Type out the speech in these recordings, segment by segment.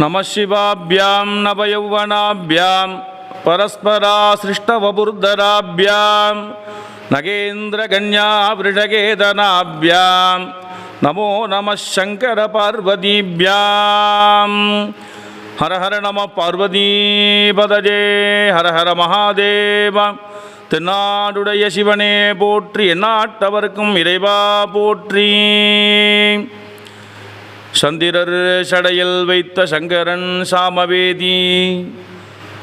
नमः शिवाभ्यां नवयौवनाभ्यां परस्परासृष्टवपुर्धराभ्यां नगेन्द्रकन्यावृषकेतनाभ्यां नमो नमः शङ्करपार्वतीभ्यां हर हर नमः पार्वतीपदजे हर हर महादेव தென்னாடுடைய சிவனே போற்றி எந்நாட்டவர்க்கும் இறைவா போற்றி சந்திரர் சடையில் வைத்த சங்கரன் சாமவேதி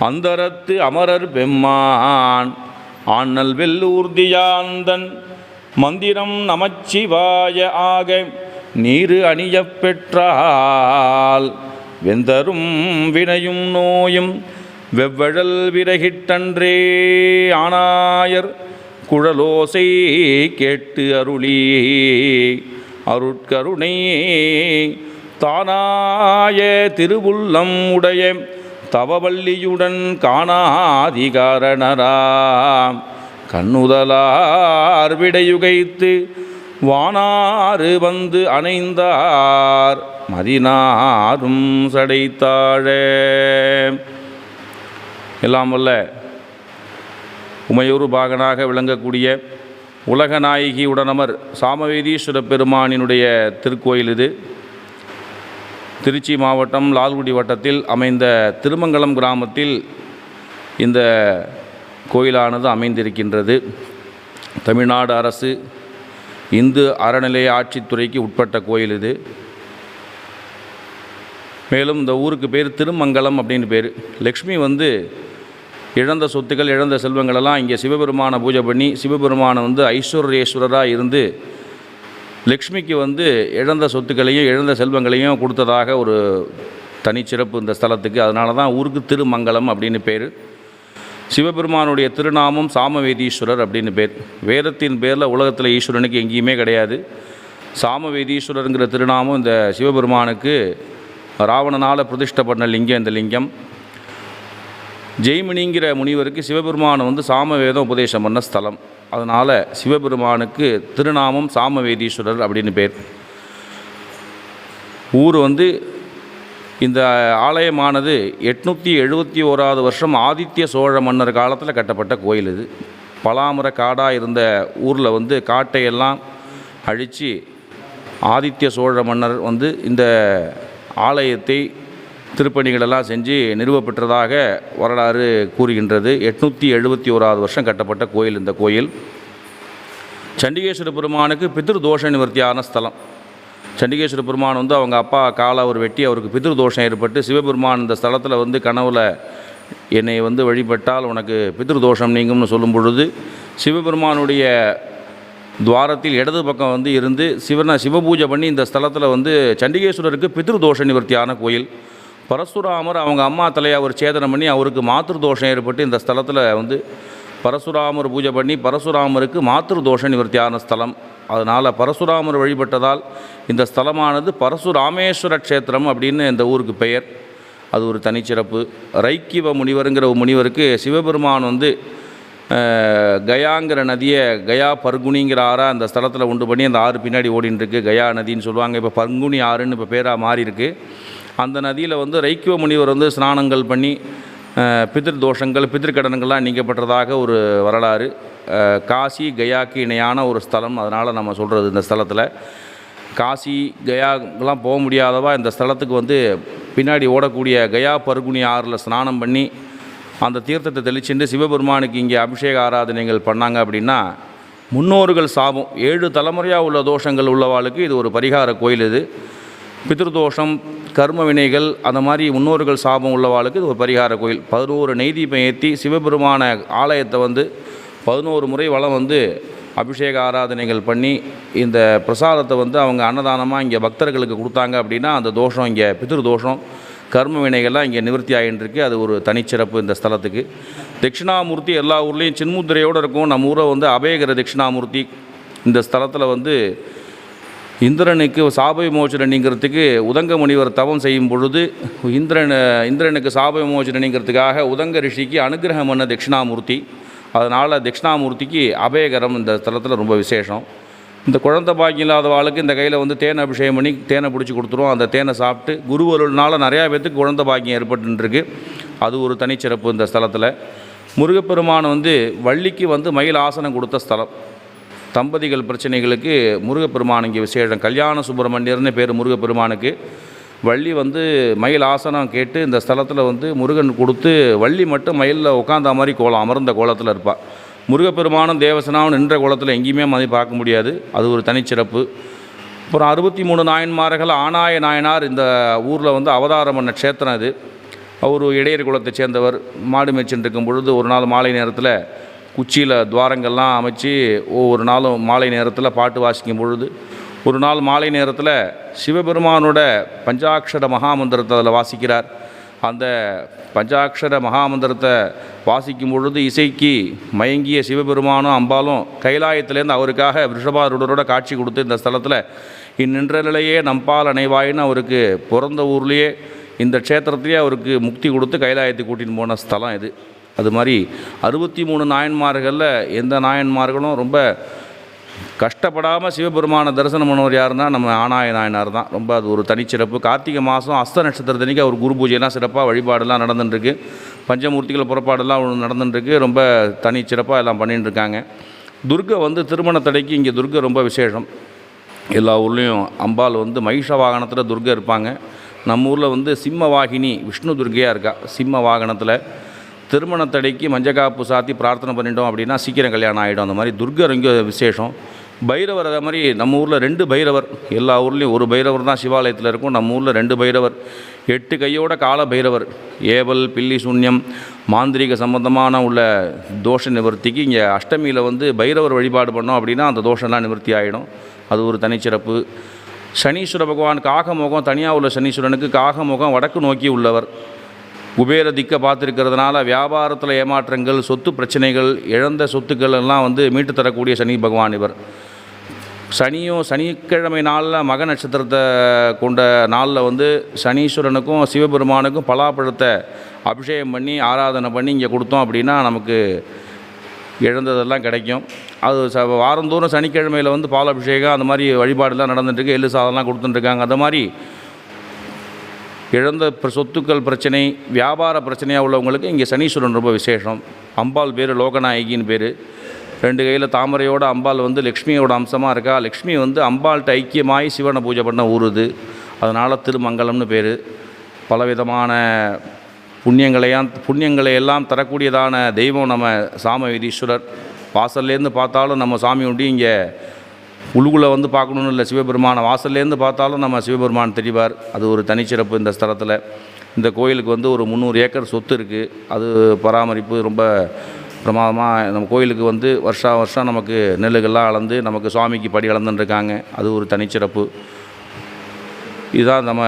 அந்தரத்து அமரர் பெம்மான் ஆண்ணல் வெல்லூர்தியாந்தன் மந்திரம் நமச்சிவாய ஆக நீரு அணியப் பெற்றால் வெந்தரும் வினையும் நோயும் வெவ்வழல் விரகிட்டன்றே ஆனாயர் குழலோசை கேட்டு அருளி அருட்கருணை தானாய திருவுள்ளம் உடைய தவவல்லியுடன் காணாதிகாரணராம் கண்ணுதலார் விடையுகைத்து வானாறு வந்து அணைந்தார் மதினாரும் சடைத்தாழ. எல்லாம் வல்ல உமையூறு பாகனாக விளங்கக்கூடிய உலகநாயகி உடனமர் சாமவேதீஸ்வர பெருமானினுடைய திருக்கோயில் இது. திருச்சி மாவட்டம் லால்குடி வட்டத்தில் அமைந்த திருமங்கலம் கிராமத்தில் இந்த கோயிலானது அமைந்திருக்கின்றது. தமிழ்நாடு அரசு இந்து அறநிலைய ஆட்சித்துறைக்கு உட்பட்ட கோயில் இது. மேலும் இந்த ஊருக்கு பேர் திருமங்கலம் அப்படின்னு பேர். லக்ஷ்மி வந்து இழந்த சொத்துக்கள் இழந்த செல்வங்களெல்லாம் இங்கே சிவபெருமானை பூஜை பண்ணி சிவபெருமானை வந்து ஐஸ்வர்யேஸ்வரராக இருந்து லக்ஷ்மிக்கு வந்து இழந்த சொத்துக்களையும் இழந்த செல்வங்களையும் கொடுத்ததாக ஒரு தனிச்சிறப்பு இந்த ஸ்தலத்துக்கு. அதனால தான் ஊருக்கு திருமங்கலம் அப்படின்னு பேர். சிவபெருமானுடைய திருநாமம் சாமவேதீஸ்வரர் அப்படின்னு பேர். வேதத்தின் பேரில் உலகத்தில் ஈஸ்வரனுக்கு எங்கேயுமே கிடையாது. சாமவேதீஸ்வரருங்கிற திருநாமம் இந்த சிவபெருமானுக்கு ராவணனால் பிரதிஷ்டை பண்ண லிங்கம் இந்த லிங்கம். ஜெய்மினிங்கிற முனிவருக்கு சிவபெருமானை வந்து சாமவேதம் உபதேசம் பண்ண ஸ்தலம். அதனால் சிவபெருமானுக்கு திருநாமம் சாமவேதீஸ்வரர் அப்படின்னு பேர். ஊர் வந்து இந்த ஆலயமானது எட்நூற்றி எழுபத்தி ஓராவது வருஷம் ஆதித்ய சோழ மன்னர் காலத்தில் கட்டப்பட்ட கோயில் இது. பலாமர காடாக இருந்த ஊரில் வந்து காட்டையெல்லாம் அழித்து ஆதித்ய சோழ மன்னர் வந்து இந்த ஆலயத்தை திருப்பணிகளெல்லாம் செஞ்சு நிறுவப்பெற்றதாக வரலாறு கூறுகின்றது. எட்நூற்றி எழுபத்தி ஓராவது வருஷம் கட்டப்பட்ட கோயில் இந்த கோயில். சண்டிகேஸ்வர பெருமானுக்கு பித்ரு தோஷ நிவர்த்தியான ஸ்தலம். சண்டிகேஸ்வர பெருமான் வந்து அவங்க அப்பா காலை அவர் வெட்டி அவருக்கு பித்ரு தோஷம் ஏற்பட்டு சிவபெருமான் இந்த ஸ்தலத்தில் வந்து கனவுல என்னை வந்து வழிபட்டால் உனக்கு பித்ரு தோஷம் நீங்கும்னு சொல்லும் பொழுது சிவபெருமானுடைய துவாரத்தில் இடது பக்கம் வந்து இருந்து சிவனை சிவபூஜை பண்ணி இந்த ஸ்தலத்தில் வந்து சண்டிகேஸ்வரருக்கு பித்ரு தோஷ நிவர்த்தியான கோயில். பரசுராமர் அவங்க அம்மா தலையை அவர் சேதனம் பண்ணி அவருக்கு மாத்திரு தோஷம் ஏற்பட்டு இந்த ஸ்தலத்தில் வந்து பரசுராமர் பூஜை பண்ணி பரசுராமருக்கு மாத்திரு தோஷ நிவர்த்தியான ஸ்தலம். அதனால் பரசுராமர் வழிபட்டதால் இந்த ஸ்தலமானது பரசுராமேஸ்வர க்ஷேத்திரம் அப்படின்னு இந்த ஊருக்கு பெயர். அது ஒரு தனிச்சிறப்பு. ரைக்கிவ முனிவருங்கிற ஒரு முனிவருக்கு சிவபெருமான் வந்து கயாங்கிற நதியை கயா பர்குனிங்கிற ஆறாக அந்த ஸ்தலத்தில் உண்டு பண்ணி அந்த ஆறு பின்னாடி ஓடின்னு இருக்குது கயா நதின்னு சொல்லுவாங்க. இப்போ பர்குனி ஆறுன்னு இப்போ பேராக மாறிருக்கு. அந்த நதியில் வந்து ரைக்கிவ முனிவர் வந்து ஸ்நானங்கள் பண்ணி அஹ், தோஷங்கள் பித்ருக்கடன்கள்லாம் நீக்கப்பட்டதாக ஒரு வரலாறு. காசி கயாக்கு இணையான ஒரு ஸ்தலம். அதனால் நம்ம சொல்கிறது இந்த ஸ்தலத்தில். காசி கயாக்கெலாம் போக முடியாதவா இந்த ஸ்தலத்துக்கு வந்து பின்னாடி ஓடக்கூடிய கயா பருகுனி ஆறில் ஸ்நானம் பண்ணி அந்த தீர்த்தத்தை தெளிச்சுட்டு சிவபெருமானுக்கு இங்கே அபிஷேக ஆராதனைகள் பண்ணாங்க அப்படின்னா முன்னோர்கள் சாபம். ஏழு தலைமுறையாக உள்ள தோஷங்கள் உள்ளவாளுக்கு இது ஒரு பரிகார கோயில் இது. பித்ருதோஷம் கர்ம வினைகள் அந்த மாதிரி முன்னோர்கள் சாபம் உள்ளவாளுக்கு இது ஒரு பரிகார கோயில். பதினோரு நெய்தீபம் ஏற்றி சிவபெருமான ஆலயத்தை வந்து பதினோரு முறை வளம் வந்து அபிஷேக ஆராதனைகள் பண்ணி இந்த பிரசாதத்தை வந்து அவங்க அன்னதானமாக இங்கே பக்தர்களுக்கு கொடுத்தாங்க அப்படின்னா அந்த தோஷம் இங்கே பித்ரு தோஷம் கர்ம வினைகள்லாம் இங்கே நிவர்த்தி ஆகின்னு அது ஒரு தனிச்சிறப்பு இந்த ஸ்தலத்துக்கு. தட்சிணாமூர்த்தி எல்லா ஊர்லேயும் சின்முத்திரையோடு இருக்கும். நம்ம ஊரை வந்து அபயகர தட்சிணாமூர்த்தி இந்த ஸ்தலத்தில் வந்து இந்திரனுக்கு சாப விமோச்சனம் நீங்கிறதுக்கு உதங்க முனிவர் தவம் செய்யும் பொழுது இந்திரன் இந்திரனுக்கு சாப விமோச்சனம் நீங்கிறதுக்காக உதங்க ரிஷிக்கு அனுகிரகம் பண்ண தட்சிணாமூர்த்தி. அதனால் தட்சிணாமூர்த்திக்கு அபயகரம் இந்த ஸ்தலத்தில் ரொம்ப விசேஷம். இந்த குழந்தை பாக்கியம் இல்லாதவாளுக்கு இந்த கையில் வந்து தேனை அபிஷேகம் பண்ணி தேனை பிடிச்சி கொடுத்துருவோம் அந்த தேனை சாப்பிட்டு குருவருள்னால் நிறையா பேத்துக்கு குழந்தை பாக்கியம் ஏற்பட்டுருக்கு அது ஒரு தனிச்சிறப்பு இந்த ஸ்தலத்தில். முருகப்பெருமான் வந்து வள்ளிக்கு வந்து மயில் ஆசனம் கொடுத்த ஸ்தலம். தம்பதிகள் பிரச்சனைகளுக்கு முருகப்பெருமான் இங்கே விசேஷம். கல்யாண சுப்பிரமணியர்னு பேர் முருகப்பெருமானுக்கு. வள்ளி வந்து மயில் ஆசனம் கேட்டு இந்த ஸ்தலத்தில் வந்து முருகன் கொடுத்து வள்ளி மட்டும் மயிலில் உட்காந்த மாதிரி கோலம் அமர்ந்த கோலத்தில் இருப்பாள் முருகப்பெருமானும் தேவசனாவும் நின்ற கோலத்தில் எங்கேயுமே மாதிரி பார்க்க முடியாது. அது ஒரு தனிச்சிறப்பு. அப்புறம் அறுபத்தி மூணு நாயன்மார்கள் ஆனாய நாயனார் இந்த ஊரில் வந்து அவதாரம் பண்ண க்ஷேத்திரம் இது. அவர் இடையர் குலத்தை சேர்ந்தவர். மாடு மேய்ச்சின்னு இருக்கும் பொழுது ஒரு நாள் மாலை நேரத்தில் குச்சியில் துவாரங்கள்லாம் அமைச்சு ஒவ்வொரு நாளும் மாலை நேரத்தில் பாட்டு வாசிக்கும் பொழுது ஒரு நாள் மாலை நேரத்தில் சிவபெருமானோட பஞ்சாட்சர மகாமந்திரத்தை அதில் வாசிக்கிறார். அந்த பஞ்சாட்சர மகாமந்திரத்தை வாசிக்கும் பொழுது இசைக்கு மயங்கிய சிவபெருமானும் அம்பாலும் கைலாயத்திலேருந்து அவருக்காக ரிஷபாருடரோட காட்சி கொடுத்து இந்த ஸ்தலத்தில் இந்நின்ற நிலையே நம்பால் அணைவாயின்னு அவருக்கு பிறந்த ஊர்லேயே இந்த க்ஷேத்திரத்திலேயே அவருக்கு முக்தி கொடுத்து கைலாயத்தை கூட்டின்னு போன ஸ்தலம் இது. அது மாதிரி அறுபத்தி மூணு நாயன்மார்களில் எந்த நாயன்மார்களும் ரொம்ப கஷ்டப்படாமல் சிவபெருமான தரிசனம் பண்ணவர் யாருன்னா நம்ம ஆனாய நாயனார் தான். ரொம்ப அது ஒரு தனிச்சிறப்பு. கார்த்திகை மாதம் அஸ்த நட்சத்திரத்தன்னைக்கு அவர் குரு பூஜையெல்லாம் சிறப்பாக வழிபாடெல்லாம் நடந்துட்டுருக்கு பஞ்சமூர்த்திகள் புறப்பாடெல்லாம் நடந்துட்டுருக்கு ரொம்ப தனி சிறப்பாக எல்லாம் பண்ணிட்டுருக்காங்க துர்கை வந்து திருமண தடைக்கு இங்கே துர்கை ரொம்ப விசேஷம். எல்லா ஊர்லேயும் அம்பாள் வந்து மகிஷ வாகனத்தில் துர்கை இருப்பாங்க. நம்ம ஊரில் வந்து சிம்ம வாகினி விஷ்ணு துர்கையாக இருக்கா. சிம்ம வாகனத்தில் திருமண தடைக்கு மஞ்சக்காப்பு சாத்தி பிரார்த்தனை பண்ணிட்டோம் அப்படின்னா சீக்கிரம் கல்யாணம் ஆகிடும் அந்த மாதிரி துர்கர் இங்கே விசேஷம். பைரவர் அதே மாதிரி நம்ம ஊரில் ரெண்டு பைரவர். எல்லா ஊர்லேயும் ஒரு பைரவர் தான் சிவாலயத்தில் இருக்கும். நம்ம ஊரில் ரெண்டு பைரவர். எட்டு கையோட கால பைரவர். ஏவல் பில்லி சூன்யம் மாந்திரிக சம்பந்தமான உள்ள தோஷ நிவர்த்திக்கு இங்கே அஷ்டமியில் வந்து பைரவர் வழிபாடு பண்ணோம் அப்படின்னா அந்த தோஷம்லாம் நிவர்த்தி ஆகிடும் அது ஒரு தனிச்சிறப்பு. சனீஸ்வர பகவான் காகமுகம் தனியாக உள்ள சனீஸ்வரனுக்கு காகமுகம் வடக்கு நோக்கி உள்ளவர். குபேர திக்கை பார்த்துருக்கிறதுனால வியாபாரத்தில் ஏமாற்றங்கள் சொத்து பிரச்சனைகள் இழந்த சொத்துக்கள் எல்லாம் வந்து மீட்டு தரக்கூடிய சனி பகவான் இவர். சனியும் சனிக்கிழமை நாளில் மக நட்சத்திரத்தை கொண்ட நாளில் வந்து சனீஸ்வரனுக்கும் சிவபெருமானுக்கும் பலாப்பழத்தை அபிஷேகம் பண்ணி ஆராதனை பண்ணி இங்கே கொடுத்தோம் அப்படின்னா நமக்கு இழந்ததெல்லாம் கிடைக்கும். அது ச வாரந்தோறும் சனிக்கிழமையில் வந்து பால் அபிஷேகம் அந்த மாதிரி வழிபாடுலாம் நடந்துட்டுருக்கு எள்ளு சாதம்லாம் கொடுத்துட்டுருக்காங்க. அந்த மாதிரி இழந்த பிர- சொத்துக்கள் பிரச்சனை வியாபார பிரச்சனையாக உள்ளவங்களுக்கு இங்கே சனீஸ்வரன் ரொம்ப விசேஷம். அம்பாள் பேர் லோகநாயகின்னு பேர். ரெண்டு கையில் தாமரையோட அம்பாள் வந்து லக்ஷ்மியோட அம்சமாக இருக்கா? லக்ஷ்மி வந்து அம்பாள்கிட்ட ஐக்கியமாய் சிவனை பூஜை பண்ண ஊருது. அதனால் திருமங்கலம்னு பேர். பலவிதமான புண்ணியங்களையாம் புண்ணியங்களை எல்லாம் தரக்கூடியதான தெய்வம் நம்ம சாமவேதீஸ்வரர் வாசல்லேருந்து பார்த்தாலும் நம்ம சாமி உண்டு இங்கே உள்ளுக்குள்ளே வந்து பார்க்கணுன்னு இல்லை. சிவபெருமான வாசல்லேருந்து பார்த்தாலும் நம்ம சிவபெருமான் தெரிவார். அது ஒரு தனிச்சிறப்பு இந்த ஸ்தலத்தில். இந்த கோயிலுக்கு வந்து ஒரு முந்நூறு ஏக்கர் சொத்து இருக்குது அது பராமரிப்பு ரொம்ப பிரமாதமாக நம்ம கோயிலுக்கு வந்து வருஷா வருஷம் நமக்கு நெல்லுகள்லாம் அளந்து நமக்கு சுவாமிக்கு படி அளந்துன்னு இருக்காங்க அது ஒரு தனிச்சிறப்பு. இதுதான் நம்ம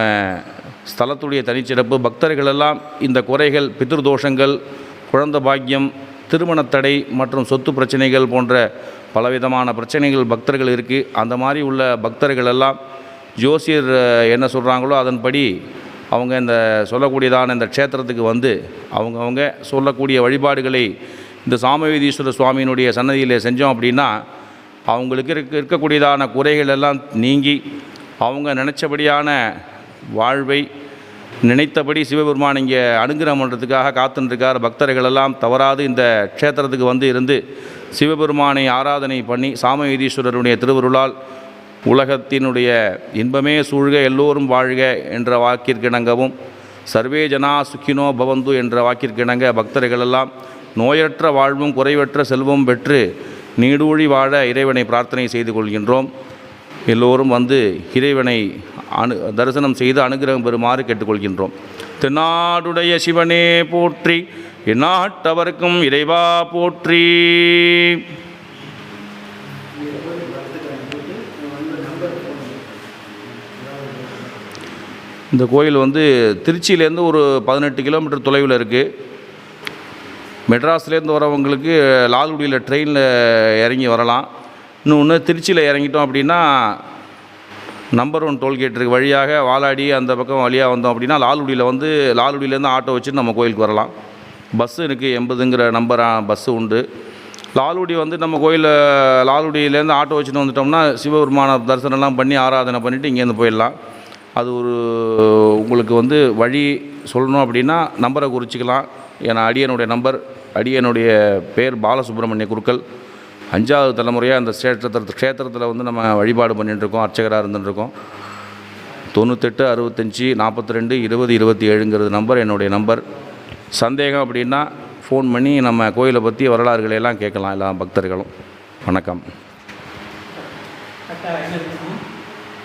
ஸ்தலத்துடைய தனிச்சிறப்பு. பக்தர்கள் எல்லாம் இந்த குறைகள் பித்ருதோஷங்கள் குழந்த பாக்கியம் திருமணத்தடை மற்றும் சொத்து பிரச்சனைகள் போன்ற பலவிதமான பிரச்சனைகள் பக்தர்கள் இருக்குது அந்த மாதிரி உள்ள பக்தர்கள் எல்லாம் ஜோசியர் என்ன சொல்கிறாங்களோ அதன்படி அவங்க இந்த சொல்லக்கூடியதான இந்த க்ஷேத்திரத்துக்கு வந்து அவங்கவுங்க சொல்லக்கூடிய வழிபாடுகளை இந்த சாமவேதீஸ்வரர் சுவாமியினுடைய சன்னதியில் செஞ்சோம் அப்படின்னா அவங்களுக்கு இருக்க இருக்கக்கூடியதான குறைகள் எல்லாம் நீங்கி அவங்க நினச்சபடியான வாழ்வை நினைத்தபடி சிவபெருமான் இங்கே அனுகிரகம் பண்ணுறதுக்காக காத்துருக்கார் பக்தர்கள் எல்லாம் தவறாது இந்த க்ஷேத்திரத்துக்கு வந்து இருந்து சிவபெருமானை ஆராதனை பண்ணி சாமவேதீஸ்வரருடைய திருவருளால் உலகத்தினுடைய இன்பமே சூழ்க எல்லோரும் வாழ்க என்ற வாக்கிற்கிணங்கவும் சர்வே ஜனா சுக்கினோ பவந்து என்ற வாக்கிற்கிணங்க பக்தர்கள் எல்லாம் நோயற்ற வாழ்வும் குறைவற்ற செல்வம் பெற்று நீடூழி வாழ இறைவனை பிரார்த்தனை செய்து கொள்கின்றோம். எல்லோரும் வந்து இறைவனை அனு தரிசனம் செய்து அனுகிரகம் பெறுமாறு கேட்டுக்கொள்கின்றோம். தென்னாடுடைய சிவனே போற்றி இந்நாட்டவருக்கும் இறைவா போற்றி. இந்த கோயில் வந்து திருச்சியிலேருந்து ஒரு பதினெட்டு கிலோமீட்டர் தொலைவில் இருக்குது மெட்ராஸ்லேருந்து வரவங்களுக்கு லால்குடியில் ட்ரெயினில் இறங்கி வரலாம். இன்னொன்று திருச்சியில் இறங்கிட்டோம் அப்படின்னா நம்பர் ஒன் டோல்கேட் இருக்கு. வழியாக வாலாடி அந்த பக்கம் வழியாக வந்தோம் அப்படின்னா லால்குடியில் வந்து லால்குடியிலேருந்து ஆட்டோ வச்சு நம்ம கோயிலுக்கு வரலாம். பஸ்ஸு இருக்குது எண்பதுங்கிற நம்பராக பஸ்ஸு உண்டு. லால்குடி வந்து நம்ம கோயிலில் லால்குடியிலேருந்து ஆட்டோ வச்சுட்டு வந்துட்டோம்னா சிவபெருமான தரிசனம்லாம் பண்ணி ஆராதனை பண்ணிவிட்டு இங்கேருந்து போயிடலாம். அது ஒரு உங்களுக்கு வந்து வழி சொல்லணும் அப்படின்னா நம்பரை குறிச்சிக்கலாம். ஏன்னா அடியனுடைய நம்பர் அடியனுடைய பேர் பாலசுப்ரமணிய குருக்கள். அஞ்சாவது தலைமுறையாக அந்த க்ஷேத்திரத்தில் க்ஷேத்திரத்தில் வந்து நம்ம வழிபாடு பண்ணிட்டுருக்கோம் அர்ச்சகராக இருந்துட்டுருக்கோம். தொண்ணூத்தெட்டு அறுபத்தஞ்சி நாற்பத்தி ரெண்டு இருபது இருபத்தி ஏழுங்கிறது நம்பர் என்னுடைய நம்பர். சந்தேகம் அப்படின்னா ஃபோன் பண்ணி நம்ம கோயிலை பற்றி வரலாறுகளை எல்லாம் கேட்கலாம் எல்லா பக்தர்களும். வணக்கம்.